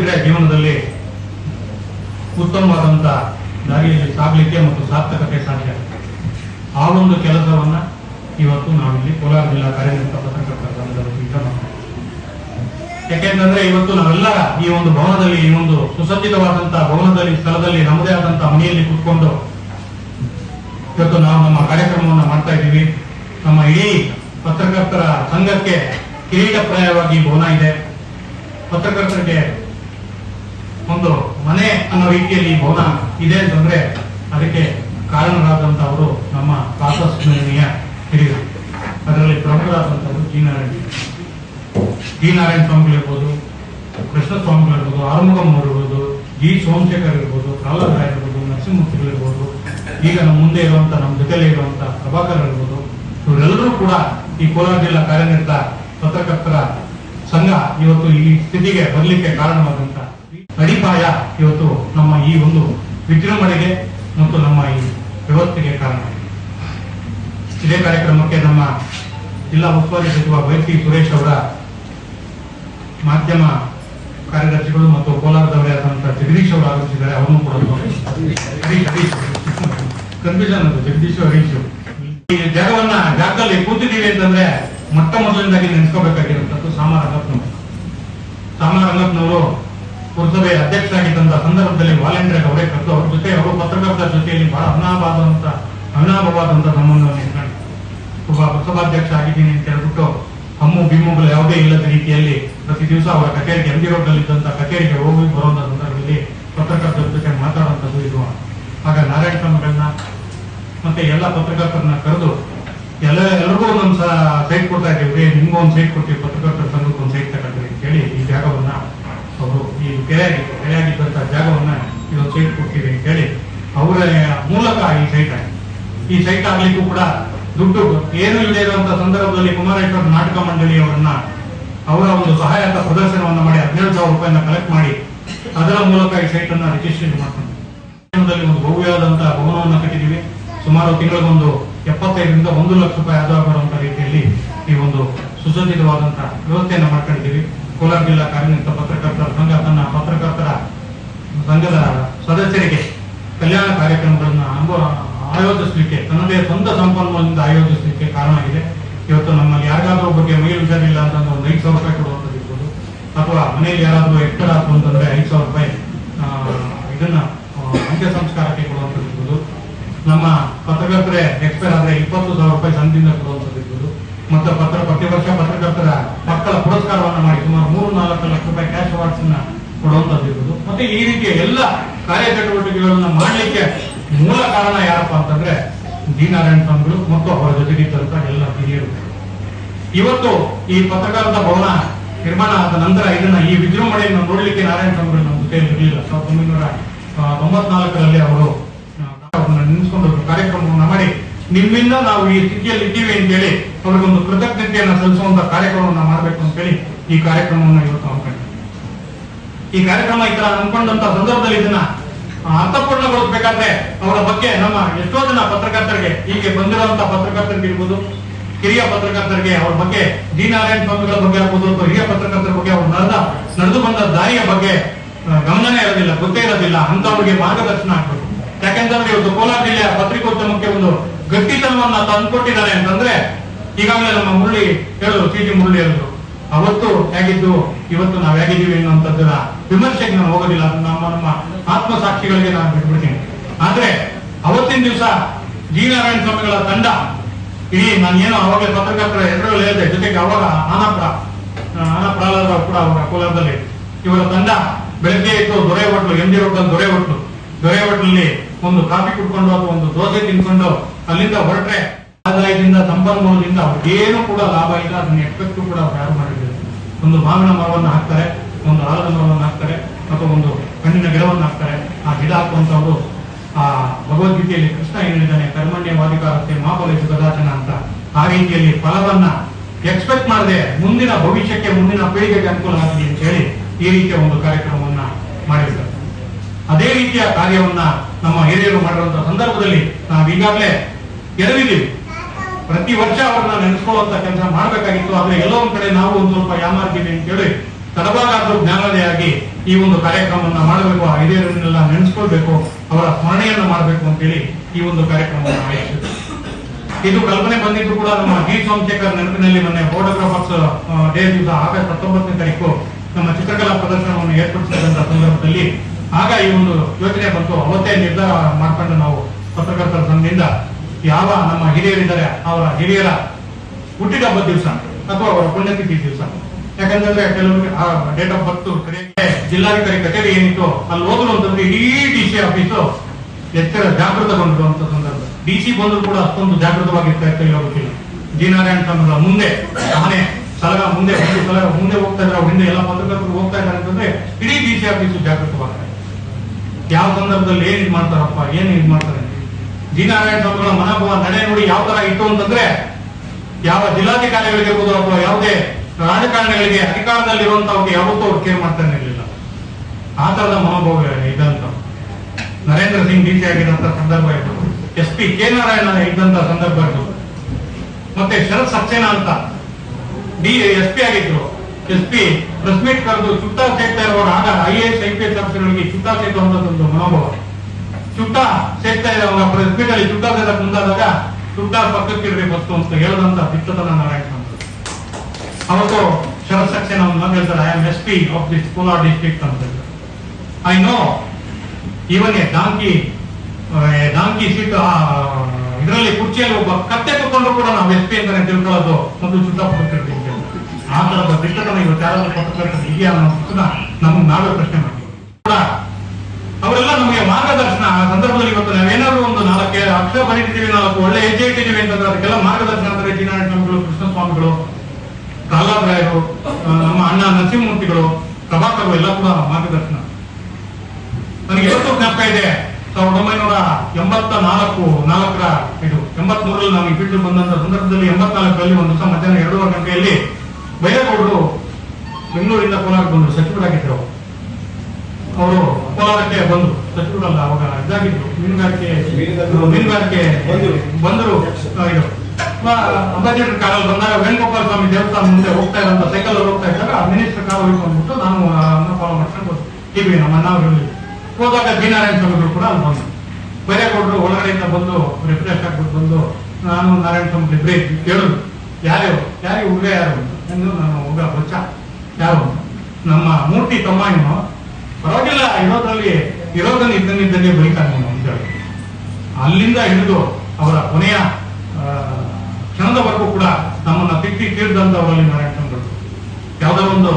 ಇದ್ರೆ ಜೀವನದಲ್ಲಿ ಉತ್ತಮವಾದಂತ ದಾರಿಯಲ್ಲಿ ಸಾಗಲಿಕ್ಕೆ ಮತ್ತು ಸಾರ್ಥಕತೆ ಸಾಧ್ಯ. ಆ ಒಂದು ಕೆಲಸವನ್ನ ಇವತ್ತು ನಾವಿಲ್ಲಿ ಕೋಲಾರ ಜಿಲ್ಲಾ ಕಾರ್ಯನಿರತ ಪತ್ರಕರ್ತರ ಸಂಘದ. ಯಾಕೆಂತಂದ್ರೆ ಇವತ್ತು ನಾವೆಲ್ಲ ಈ ಒಂದು ಭವನದಲ್ಲಿ, ಈ ಒಂದು ಸುಸಜ್ಜಿತವಾದಂತಹ ಭವನದಲ್ಲಿ, ಸ್ಥಳದಲ್ಲಿ ನಮ್ಮದೇ ಆದಂತಹ ಮನೆಯಲ್ಲಿ ಕುತ್ಕೊಂಡು ಇವತ್ತು ನಾವು ನಮ್ಮ ಕಾರ್ಯಕ್ರಮವನ್ನು ಮಾಡ್ತಾ ಇದ್ದೀವಿ. ನಮ್ಮ ಇಡೀ ಪತ್ರಕರ್ತರ ಸಂಘಕ್ಕೆ ಕಿರೀಟಪ್ರಾಯವಾಗಿ ಭವನ ಇದೆ. ಪತ್ರಕರ್ತರಿಗೆ ಒಂದು ಮನೆ ಅನ್ನೋ ರೀತಿಯಲ್ಲಿ ಭವನ ಇದೆ ಅಂತಂದ್ರೆ ಅದಕ್ಕೆ ಕಾರಣರಾದಂತವರು ನಮ್ಮ ಪ್ರಾತಸ್ಮರಣೀಯ ಹಿರಿಯರು. ಅದರಲ್ಲಿ ಪ್ರಮುಖರಾದಂತವರು ಜಿ ನಾರಾಯಣ. ಜಿ ನಾರಾಯಣ ಸ್ವಾಮಿಗಳಿರ್ಬೋದು ಕೃಷ್ಣ ಸ್ವಾಮಿಗಳಿರ್ಬೋದು ಆರುಮುಗಮ್ ಇರ್ಬೋದು, ಜಿ ಸೋಮಶೇಖರ್ ಇರ್ಬೋದು ಪ್ರಹ್ಲಾದ್ ರಾಯ್ ಇರ್ಬೋದು ನರಸಿಂಹಮೂರ್ತಿಗಳಿರ್ಬೋದು ಈಗ ನಮ್ಮ ಮುಂದೆ ಇರುವಂತ ನಮ್ಮ ಜೊತೆಲಿ ಇರುವಂತ ಪ್ರಭಾಕರ್ ಇರ್ಬೋದು, ಇವರೆಲ್ಲರೂ ಕೂಡ ಈ ಕೋಲಾರ ಜಿಲ್ಲಾ ಕಾರ್ಯನಿರತ ಪತ್ರಕರ್ತರ ಸಂಘ ಇವತ್ತು ಈ ಸ್ಥಿತಿಗೆ ಬರಲಿಕ್ಕೆ ಕಾರಣವಾದಂತ ಅಡಿಪಾಯ ಇವತ್ತು ನಮ್ಮ ಈ ಒಂದು ವಿಜೃಂಭಣೆಗೆ ಮತ್ತು ನಮ್ಮ ಈ ವ್ಯವಸ್ಥೆಗೆ ಕಾರಣ. ಇದೇ ಕಾರ್ಯಕ್ರಮಕ್ಕೆ ನಮ್ಮ ಜಿಲ್ಲಾ ಉಸ್ತುವಾರಿ ಸಚಿವ ವೈಸಿ ಸುರೇಶ್ ಅವರ ಮಾಧ್ಯಮ ಕಾರ್ಯದರ್ಶಿಗಳು ಮತ್ತು ಕೋಲಾರದವರೇ ಆದಂತಹ ಜಗದೀಶ್ ಅವರು ಆಗಮಿಸಿದ್ದಾರೆ ಅವರನ್ನು ಕೂಡ ಕನ್ಫ್ಯೂಷನ್ ಅದು ಜಗದೀಶ್ ಹರೀಶ್ ಈ ಜಾಗವನ್ನ ಜಾಗದಲ್ಲಿ ಕೂತಿದ್ದೀವಿ ಅಂತಂದ್ರೆ ಮೊಟ್ಟ ಮೊದಲಿಂದಾಗಿ ನೆನೆಸ್ಕೋಬೇಕಾಗಿರುವಂತದ್ದು ಸಾಮಾ ರಂಗಪ್ಪನವರು ಸಾಮ ಪುರಸಭೆ ಅಧ್ಯಕ್ಷರಾಗಿದ್ದಂತಹ ಸಂದರ್ಭದಲ್ಲಿ ವಾಲಂಟಿಯರ್ ಅವರೇ ಕರೆದು ಅವ್ರ ಜೊತೆ, ಅವರು ಪತ್ರಕರ್ತರ ಜೊತೆಯಲ್ಲಿ ಬಹಳ ಅನ್ನಾಭಾದಂತ ಅವಿನಾಭವಾದಂತ ಸಂಬಂಧವನ್ನು ಇಟ್ಕೊಂಡು ಒಬ್ಬ ಪುರಸಭಾಧ್ಯಕ್ಷ ಆಗಿದ್ದೀನಿ ಅಂತ ಹೇಳ್ಬಿಟ್ಟು ಹಮ್ಮು ಬಿಮ್ಮುಗಳು ಯಾವುದೇ ಇಲ್ಲದ ರೀತಿಯಲ್ಲಿ ಪ್ರತಿ ದಿವಸ ಅವರ ಕಚೇರಿಗೆ ಎಂ ಜಿ ರೋಡ್ ಇದ್ದಂತ ಕಚೇರಿಗೆ ಹೋಗಿ ಬರುವಂತ ಸಂದರ್ಭದಲ್ಲಿ ಪತ್ರಕರ್ತರ ಜೊತೆ ಮಾತಾಡುವಂತದ್ದು ಇದು. ಆಗ ನಾರಾಯಣ ಸ್ವಾಮಿಗಳನ್ನ ಮತ್ತೆ ಎಲ್ಲ ಪತ್ರಕರ್ತರನ್ನ ಕರೆದು, ಎಲ್ಲ, ಎಲ್ರಿಗೂ ಒಂದೊಂದು ಸೈಟ್ ಕೊಡ್ತಾ ಇದ್ದೀವಿ. ನಿಮ್ಗೂ ಒಂದು ಸೈಟ್ ಕೊಡ್ತೀವಿ, ಪತ್ರಕರ್ತರ ಸಂಘಕ್ಕೆ ಒಂದು ಸೈಟ್ ತಗೊಂಡ್ರಿ ಅಂತ ಹೇಳಿ ಈ ಜಾಗವನ್ನ ಅವರು ಈ ಜಾಗವನ್ನು ಇದೊಂದು ಸೈಟ್ ಕೊಡ್ತೀವಿ ಅಂತ ಹೇಳಿ ಅವರ ಮೂಲಕ ಈ ಸೈಟ್ ಆಗಿದೆ. ಈ ಸೈಟ್ ಆಗ್ಲಿಕ್ಕೂ ಕೂಡ ದುಡ್ಡು ಏನು ಇಲ್ಲದೆ ಇರುವಂತ ಸಂದರ್ಭದಲ್ಲಿ ಕುಮಾರೇಶ್ವರ ನಾಟಕ ಮಂಡಳಿ ಅವರನ್ನ ಅವರ ಒಂದು ಸಹಾಯಕ ಪ್ರದರ್ಶನವನ್ನ ಮಾಡಿ ಹದಿನೇಳು ಸಾವಿರ ರೂಪಾಯಿನ ಕಲೆಕ್ಟ್ ಮಾಡಿ ಅದರ ಮೂಲಕ ಈ ಸೈಟ್ ಅನ್ನ ರಿಜಿಸ್ಟ್ರೇಷನ್ ಮಾಡ್ಕೊಂಡು ಒಂದು ಭವ್ಯವಾದಂತಹ ಭವನವನ್ನು ಕಟ್ಟಿದ್ದೀವಿ. ಸುಮಾರು ತಿಂಗಳಿಗೊಂದು ಎಪ್ಪತ್ತೈದರಿಂದ ಒಂದು ಲಕ್ಷ ರೂಪಾಯಿ ಆದಾಯ ಬರುವಂತ ರೀತಿಯಲ್ಲಿ ಈ ಒಂದು ಸುಸಜ್ಜಿತವಾದಂತಹ ವ್ಯವಸ್ಥೆಯನ್ನು ಮಾಡ್ಕೊಂಡಿದ್ದೀವಿ. ಕೋಲಾರ ಜಿಲ್ಲಾ ಕಾರ್ಯನಿರತ ಪತ್ರಕರ್ತರ ಸಂಘದ ಸದಸ್ಯರಿಗೆ ಕಲ್ಯಾಣ ಕಾರ್ಯಕ್ರಮಗಳನ್ನು ಅನುಭವ ಆಯೋಜಿಸಲಿಕ್ಕೆ, ತನ್ನದೇ ಸ್ವಂತ ಸಂಪನ್ಮೂಲದಿಂದ ಆಯೋಜಿಸಲಿಕ್ಕೆ ಕಾರಣ ಆಗಿದೆ ಇವತ್ತು ನಮ್ಮಲ್ಲಿ ಯಾರಿಗಾದ್ರೂ ಬಗ್ಗೆ ಮೈಲು ಹುಷಾರಿಲ್ಲ ಅಂತಂದ್ರೆ ಒಂದು ಐದು ಸಾವಿರ ರೂಪಾಯಿ ಕೊಡುವಂಥದ್ದು ಅಥವಾ ಮನೆಯಲ್ಲಿ ಯಾರಾದರೂ ಎಕ್ಸ್ಟರ್ ಆಯ್ತು ಅಂತಂದ್ರೆ ಐದು ಸಾವಿರ ರೂಪಾಯಿ ಇದನ್ನ ಅಂತ್ಯ ಸಂಸ್ಕಾರಕ್ಕೆ ಕೊಡುವಂಥದ್ದು ನಮ್ಮ ಪತ್ರಕರ್ತರೇ ಎಕ್ಸ್ಪೈರ್ ಆದ್ರೆ ಇಪ್ಪತ್ತು ಸಾವಿರ ರೂಪಾಯಿ ಸಂಧಿಯಿಂದ ಕೊಡುವಂಥದ್ದು ಇರ್ಬೋದು. ಮತ್ತೆ ಪತ್ರ ಪ್ರತಿ ವರ್ಷ ಪತ್ರಕರ್ತರ ಮಕ್ಕಳ ಪುರಸ್ಕಾರವನ್ನು ಮಾಡಿ ಸುಮಾರು ಮೂರು ನಾಲ್ಕು ಲಕ್ಷ ರೂಪಾಯಿ ಕ್ಯಾಶ್ ಅವಾರ್ಡ್ಸ್ ಕೊಡುವಂಥದ್ದು ಇರ್ಬೋದು. ಮತ್ತೆ ಈ ರೀತಿಯ ಎಲ್ಲ ಕಾರ್ಯಚಟುವಟಿಕೆಗಳನ್ನ ಮಾಡಲಿಕ್ಕೆ ಮೂಲ ಕಾರಣ ಯಾರಪ್ಪ ಅಂತಂದ್ರೆ ಡಿ. ನಾರಾಯಣ ಸ್ವಾಮಿಗಳು ಮತ್ತು ಅವರ ಜೊತೆಗಿದ್ದಂತ ಎಲ್ಲ ಹಿರಿಯರು. ಇವತ್ತು ಈ ಪತ್ರಕಾರದ ಭವನ ನಿರ್ಮಾಣ ಆದ ನಂತರ ಇದನ್ನ ಈ ವಿಜೃಂಭಣೆಯನ್ನು ನೋಡಲಿಕ್ಕೆ ನಾರಾಯಣ ಸ್ವಾಮಿಗಳು ನಮ್ಮ ಜೊತೆ ಇರಲಿಲ್ಲ. ಸಾವಿರದ ಒಂಬೈನೂರ ತೊಂಬತ್ನಾಲ್ಕರಲ್ಲಿ ಅವರು ನಿಲ್ಲಿಸ್ಕೊಂಡು ಕಾರ್ಯಕ್ರಮವನ್ನ ಮಾಡಿ, ನಿಮ್ಮಿಂದ ನಾವು ಈ ಸ್ಥಿತಿಯಲ್ಲಿ ಇದ್ದೀವಿ ಅಂತೇಳಿ ಅವ್ರಿಗೊಂದು ಕೃತಜ್ಞತೆಯನ್ನು ಸಲ್ಲಿಸುವಂತ ಕಾರ್ಯಕ್ರಮವನ್ನ ಮಾಡಬೇಕು ಅಂತೇಳಿ ಈ ಕಾರ್ಯಕ್ರಮವನ್ನ ಇವತ್ತು ಈ ಕಾರ್ಯಕ್ರಮ ಈ ಅನ್ಕೊಂಡಂತ ಸಂದರ್ಭದಲ್ಲಿ ಇದನ್ನ ಅರ್ಥಪೂರ್ಣಗೊಳಿಸಬೇಕಾದ್ರೆ ಅವರ ಬಗ್ಗೆ ನಮ್ಮ ಎಷ್ಟೋ ಜನ ಪತ್ರಕರ್ತರಿಗೆ, ಹೀಗೆ ಬಂದಿರುವಂತ ಪತ್ರಕರ್ತರಿಗೆ ಇರ್ಬೋದು ಹಿರಿಯ ಪತ್ರಕರ್ತರಿಗೆ ಅವ್ರ ಬಗ್ಗೆ ಡಿ ನಾರಾಯಣ ಸ್ವಾಮಿಗಳ ಬಗ್ಗೆ ಆಗ್ಬೋದು ಅಥವಾ ಹಿರಿಯ ಪತ್ರಕರ್ತರ ಬಗ್ಗೆ ಅವ್ರು ನಡೆದ, ನಡೆದು ಬಂದ ದಾರಿಯ ಬಗ್ಗೆ ಗಮನನೇ ಇರೋದಿಲ್ಲ, ಗೊತ್ತೇ ಇರೋದಿಲ್ಲ ಅಂತವ್ರಿಗೆ ಮಾರ್ಗದರ್ಶನ ಆಗ್ಬೇಕು. ಯಾಕೆಂತಂದ್ರೆ ಇವತ್ತು ಕೋಲಾರ ಜಿಲ್ಲೆಯ ಪತ್ರಿಕೋದ್ಯಮಕ್ಕೆ ಒಂದು ಗಟ್ಟಿತನವನ್ನ ತಂದುಕೊಟ್ಟಿದ್ದಾರೆ ಅಂತಂದ್ರೆ ಈಗಾಗಲೇ ನಮ್ಮ ಮುರಳಿ ಹೇಳಿದ್ರು ಸಿ ಜಿ ಮುರಳಿ ಹೇಳಿದ್ರು ಅವತ್ತು ಹೇಗಿದ್ದು, ಇವತ್ತು ನಾವ್ ಹೇಗಿದ್ದೀವಿ ಅನ್ನುವಂಥದ್ದರ ವಿಮರ್ಶೆಗೆ ನಾನು ಹೋಗೋದಿಲ್ಲ ನಮ್ಮ ನಮ್ಮ ಸಾಕ್ಷಿಗಳಿಗೆ ನಾನು ಬಿಟ್ಬಿಡ್ತೀನಿ. ಆದ್ರೆ, ಅವತ್ತಿನ ದಿವಸ ಜಿ ನಾರಾಯಣ ಸ್ವಾಮಿಗಳ ತಂಡ ಇಡೀ ನಾನು ಏನು ಅವಾಗಲೇ ಪತ್ರಕರ್ತರ ಎರಡೂ ಹೇಳಿದೆ, ಜೊತೆಗೆ ಅವಾಗ ಆನಪ್ರ ಆನ ಕೂಡ ಅವರ ಕೋಲಾರದಲ್ಲಿ. ಇವರ ತಂಡ ಬೆಳಗ್ಗೆ ಇತ್ತು Dore hotel, M G Dore hotel. Dore ಹೋಟ್ಲಲ್ಲಿ ಒಂದು ಕಾಫಿ ಕುಡ್ಕೊಂಡು ಅಥವಾ ಒಂದು ದೋಸೆ ತಿನ್ಕೊಂಡು ಅಲ್ಲಿಂದ ಹೊರಟ್ರೆ ಆದಾಯದಿಂದ ಸಂಪನ್ಮೂಲದಿಂದ ಏನು ಕೂಡ ಲಾಭ ಇಲ್ಲ, ಅದನ್ನ ಎಕ್ಸ್ಪೆಕ್ಟ್ ಕೂಡ ಯಾರು ಮಾಡಿದ್ದಾರೆ ಒಂದು ಮಾವಿನ ಮರವನ್ನು ಹಾಕ್ತಾರೆ, ಒಂದು ಆಲದ ಮರವನ್ನು ಹಾಕ್ತಾರೆ, ಅಥವಾ ಒಂದು ಹಣ್ಣಿನ ಗಿಡವನ್ನು ಹಾಕ್ತಾರೆ. ಆ ಗಿಡ ಹಾಕುವಂತವ್ರು ಆ ಭಗವದ್ಗೀತೆಯಲ್ಲಿ ಕೃಷ್ಣ ಹೇಳಿದ್ದಾನೆ ಕರ್ಮಣ್ಯವಾದಿಕಾರತೆ ಮಹಾಬಲೇಶ ಕದಾಚನ ಅಂತ. ಆ ರೀತಿಯಲ್ಲಿ ಫಲವನ್ನ ಎಕ್ಸ್ಪೆಕ್ಟ್ ಮಾಡದೆ ಮುಂದಿನ ಭವಿಷ್ಯಕ್ಕೆ ಮುಂದಿನ ಪೀಳಿಗೆಗೆ ಅನುಕೂಲ ಆಗಲಿ ಅಂತ ಹೇಳಿ ಈ ರೀತಿಯ ಒಂದು ಕಾರ್ಯಕ್ರಮವನ್ನ ಮಾಡಿರ್ತಾರೆ ಅದೇ ರೀತಿಯ ಕಾರ್ಯವನ್ನ ನಮ್ಮ ಹಿರಿಯರು ಮಾಡಿರುವಂತಹ ಸಂದರ್ಭದಲ್ಲಿ ನಾವು ಈಗಾಗಲೇ ಗೆರವಿದ್ದೀವಿ ಪ್ರತಿ ವರ್ಷ ಅವ್ರನ್ನ ನೆನೆಸ್ಕೊಳ್ಳುವಂತ ಕೆಲಸ ಮಾಡಬೇಕಾಗಿತ್ತು, ಆದ್ರೆ ಎಲ್ಲೋ ಒಂದ್ ಕಡೆ ನಾವು ಒಂದು ಸ್ವಲ್ಪ ಯಾಮಾರ್ಗಿದೆ ಅಂತ ಹೇಳಿ ತಡವಾಗಾದ್ರೂ ಜ್ಞಾನೋದಯಾಗಿ ಈ ಒಂದು ಕಾರ್ಯಕ್ರಮವನ್ನ ಮಾಡಬೇಕು, ಆ ಹಿರಿಯರನ್ನೆಲ್ಲ ನೆನೆಸ್ಕೊಳ್ಬೇಕು, ಅವರ ಸ್ಮರಣೆಯನ್ನ ಮಾಡಬೇಕು ಅಂತೇಳಿ ಈ ಒಂದು ಕಾರ್ಯಕ್ರಮವನ್ನು ಆಯೋಜಿಸಿದ್ರು ಇದು ಕಲ್ಪನೆ ಬಂದಿದ್ದು ಕೂಡ ನಮ್ಮ ಜಿ ಸೋಮಶೇಖರ್ ನೆನಪಿನಲ್ಲಿ ಮೊನ್ನೆ ಫೋಟೋಗ್ರಾಫರ್ಸ್ ಡೇ ದಿವಸ ಆಗಸ್ಟ್ ಹತ್ತೊಂಬತ್ತನೇ ತಾರೀಕು ನಮ್ಮ ಚಿತ್ರಕಲಾ ಪ್ರದರ್ಶನವನ್ನು ಏರ್ಪಡಿಸಿದಂತ ಸಂದರ್ಭದಲ್ಲಿ ಆಗ ಈ ಒಂದು ಯೋಚನೆ ಬಂತು. ಅವತ್ತೇ ನಿರ್ಧಾರ ಮಾಡ್ಕೊಂಡು ನಾವು ಪತ್ರಕರ್ತರ ಸಂಘದಿಂದ ಯಾವ ನಮ್ಮ ಹಿರಿಯರಿದ್ದಾರೆ, ಅವರ ಹಿರಿಯರ ಹುಟ್ಟಿದ ಹಬ್ಬದ ದಿವಸ ಅಥವಾ ಅವರ ಪುಣ್ಯತಿಥಿ ದಿವಸ ಯಾಕಂತಂದ್ರೆ ಕೆಲವರಿಗೆ ಆ ಡೇಟ್ ಆಫ್ ಬರ್ತ್ ಜಿಲ್ಲಾಧಿಕಾರಿ ಕಚೇರಿ ಏನಿತ್ತು, ಅಲ್ಲಿ ಹೋದ್ರು ಅಂತಂದ್ರೆ ಇಡೀ ಡಿ ಸಿ ಆಫೀಸು ಎಚ್ಚರ ಜಾಗೃತಗೊಂಡಿರುವಂತ ಸಂದರ್ಭ. ಡಿ ಸಿ ಬಂದ್ರು ಕೂಡ ಅಷ್ಟೊಂದು ಜಾಗೃತವಾಗಿರ್ತಾ ಇರ್ತಿಲ್ಲ ಗೊತ್ತಿಲ್ಲ ಜಿ ನಾರಾಯಣ ಮುಂದೆ ಆನೆ ಸಲಗ ಮುಂದೆ ಒಂದು ಸಲಗ ಮುಂದೆ ಹೋಗ್ತಾ ಇದ್ರೆ ಅವ್ರ ಹಿಂದೆ ಎಲ್ಲ ಪತ್ರಕರ್ತರು ಹೋಗ್ತಾ ಇದ್ದಾರೆ ಅಂತಂದ್ರೆ ಇಡೀ ಡಿ ಸಿ ಆಫೀಸು ಜಾಗೃತವಾಗ್ತಾರೆ ಯಾವ ಸಂದರ್ಭದಲ್ಲಿ ಏನ್ ಇದ್ ಮಾಡ್ತಾರಪ್ಪ, ಏನ್ ಇದ್ ಮಾಡ್ತಾರೆ? ಜಿ ನಾರಾಯಣ ಸ್ವಾಮಿಗಳ ಮನೋಭಾವ ನಡೆ ನೋಡಿ ಯಾವ ತರ ಇತ್ತು ಅಂತಂದ್ರೆ, ಯಾವ ಜಿಲ್ಲಾಧಿಕಾರಿಗಳಿಗಿರ್ಬೋದು ಅಥವಾ ಯಾವುದೇ ರಾಜಕಾರಣಿಗಳಿಗೆ ಅಧಿಕಾರದಲ್ಲಿರುವಂತವ್ರಿಗೆ ಯಾವತ್ತೂ ಅವ್ರು ಕೇರ್ ಮಾಡ್ತಾನೆ ಇರಲಿಲ್ಲ. ಆ ತರದ ಮನೋಭಾವ ಇದ್ದಂತ. ನರೇಂದ್ರ ಸಿಂಗ್ ಡಿ ಸಿ ಆಗಿದ್ದಂತ ಸಂದರ್ಭ ಇತ್ತು ಎಸ್ ಪಿ ಕೆ ನಾರಾಯಣ ಇದ್ದಂತ ಸಂದರ್ಭ ಇತ್ತು ಮತ್ತೆ ಶರತ್ ಸಕ್ಸೇನಾ ಅಂತ ಡಿ ಎಸ್ ಪಿ ಆಗಿದ್ರು. ಎಸ್ ಪಿ ಪ್ರೆಸ್ ಮೀಟ್ ಕರೆದು ಚುಟ್ಟ ಸೇರ್ತಾ ಇರುವಾಗ ಆಗ I S I P S ಆಫೀಸರ್ಗಳಿಗೆ ಚುಟ್ಟ ಸೇರ್ತಾ ಮನೋಭಾವ. ಚುಟ್ಟ ಸೇರ್ತಾ ಇದೆ ಪ್ರೆಸ್ ಮೀಟ್ ಅಲ್ಲಿ ಚುಟ್ಟ ಸೇರಕ್ ಮುಂದಾದಾಗ ಪಕ್ಕಕ್ಕೆ ಇಡ್ರಿ ಬಸ್ತು ಅಂತ ಹೇಳದಂತ ದಿಟ್ಟತನ ನಾರಾಯಣ. ಅವತ್ತು ಶರತ್ ಸಕ್ಸೇನಾ ಅವ್ರನ್ನ ಹೇಳ್ತಾರೆ I am S P of this Kolar district ಅಂತ I know even a donkey donkey seat ಇದರಲ್ಲಿ ಕುರ್ಚಿಯಲ್ಲಿ ಒಬ್ಬ ಕತ್ತೆ ಕುತ್ಕೊಂಡು ಕೂಡ ನಾವು ಎಸ್ ಪಿ ಅಂತಾನೆ ತಿಳ್ಕೊಳ್ಳೋದು ಮತ್ತು ಚುಟ್ಟ ಪತ್ರಕರ್ತಿ ಆ ತರದ ದಿಟ್ಟತನ ಇವತ್ತು ಯಾರಾದ್ರೂ ಪತ್ರಕರ್ತರು ಇದೆಯಾ ಅನ್ನೋ ನಮಗೆ ನಾವೇ ಪ್ರಶ್ನೆ ಮಾಡ್ತೀವಿ. ಅವರೆಲ್ಲ ನಮಗೆ ಮಾರ್ಗದರ್ಶನ. ಆ ಸಂದರ್ಭದಲ್ಲಿ ಇವತ್ತು ನಾವೇನಾದ್ರೂ ಒಂದು ನಾಲ್ಕು ಅಕ್ಷರ ಬರೀತೀವಿ ನಾಲ್ಕು ಒಳ್ಳೆ ಹೆಜ್ಜೆ ಇಟ್ಟಿದ್ದೀವಿ ಅಂತಂದ್ರೆ ಅದಕ್ಕೆಲ್ಲ ಮಾರ್ಗದರ್ಶನ ಅಂದ್ರೆ ಸ್ವಾಮಿಗಳು ಕೃಷ್ಣ ಸ್ವಾಮಿಗಳು ಪ್ರಹ್ಲಾದ್ ನಮ್ಮ ಅಣ್ಣ ನರಸಿಂಹಮೂರ್ತಿಗಳು ಪ್ರಭಾಕರು ಎಲ್ಲ ಕೂಡ ಮಾರ್ಗದರ್ಶನ. ನನಗೆ ಇವತ್ತು ಜ್ಞಾಪಕ ಇದೆ, ಸಾವಿರದ ಒಂಬೈನೂರ ಎಂಬತ್ತ ನಾಲ್ಕು, ನಾಲ್ಕರ ಇದು ಎಂಬತ್ ಮೂರರಲ್ಲಿ ನಾವು ಈ ಫೀಲ್ಡ್ ಬಂದಂತ ಸಂದರ್ಭದಲ್ಲಿ ಎಂಬತ್ನಾಲ್ಕರಲ್ಲಿ ಒಂದು ದಿವಸ ಮಧ್ಯಾಹ್ನ ಎರಡೂವರೆ ಗಂಟೆಯಲ್ಲಿ ಬೈರೇಗೌಡರು ಬೆಂಗಳೂರಿಂದ ಕೋಲಾರಕ್ಕೆ ಬಂದರು ಸಚಿವರಾಗಿದ್ದರು ಅವರು. ಕೋಲಾರಕ್ಕೆ ಬಂದರು ಸಚಿವರಲ್ಲ ಅವಾಗ ಇದಾಗಿದ್ರು ಮೀನುಗಾರಿಕೆ ಮೀನುಗಾರಿಕೆ ಬಂದರು. ಇದು. ಕಾರಲ್ಲಿ ಬಂದಾಗ ವೇಣುಗೋಪಾಲ ಸ್ವಾಮಿ ದೇವಸ್ಥಾನ ಮುಂದೆ ಹೋಗ್ತಾ ಇರೋಂಥ ಸೈಕಲ್ ಹೋಗ್ತಾ ಇದ್ದಾಗ ಮಿನಿಸ್ಟರ್ ಕಾರ್ ಹೋಯ್ತು ಅಂದ್ಬಿಟ್ಟು ನಾನು ಫಾಲೋ ಮಾಡ್ಕೊಂಡು ಟಿವಿ ನಮ್ಮ ಅಣ್ಣ ಅವರು ಹೋದಾಗ ದೀನಾರಾಯಣ ಸ್ವಾಮಿಗಳು ಕೂಡ ಅಲ್ಲಿ ಬಂದರು. ಬೈರೇಗೌಡರು ಒಳಗಡೆಯಿಂದ ಬಂದು ರಿಫ್ರೆಶ್ ಆಗ್ಬಿಟ್ಟು ಬಂದು ನಾನು ನಾರಾಯಣ ಸ್ವಾಮಿ ಇಬ್ಬರೇ ಕೇಳಿದ್ರು ಯಾರು ಯಾರಿಗೆ ಹುಡುಗ ಯಾರು. ಎಂದು ನಾನು ಹುಡುಗ ಬಚ್ಚ. ಯಾರು. ನಮ್ಮ ಮೂರ್ತಿ ತಮ್ಮ ಇವನು ಪರವಾಗಿಲ್ಲ ಇರೋದ್ರಲ್ಲಿ ಇರೋದನ್ನ ಅವನು ಅಂತ ಹೇಳಿ. ಅಲ್ಲಿಂದ ಹಿಡಿದು ಅವರ ಕೊನೆಯ ಕ್ಷಣದವರೆಗೂ ಕೂಡ ನಮ್ಮನ್ನ ತಿಕ್ಕಿ ತೀರ್ದಂತವರಲ್ಲಿ ನಾರಾಯಣ ಚಂದ್ರ. ಯಾವುದೋ ಒಂದು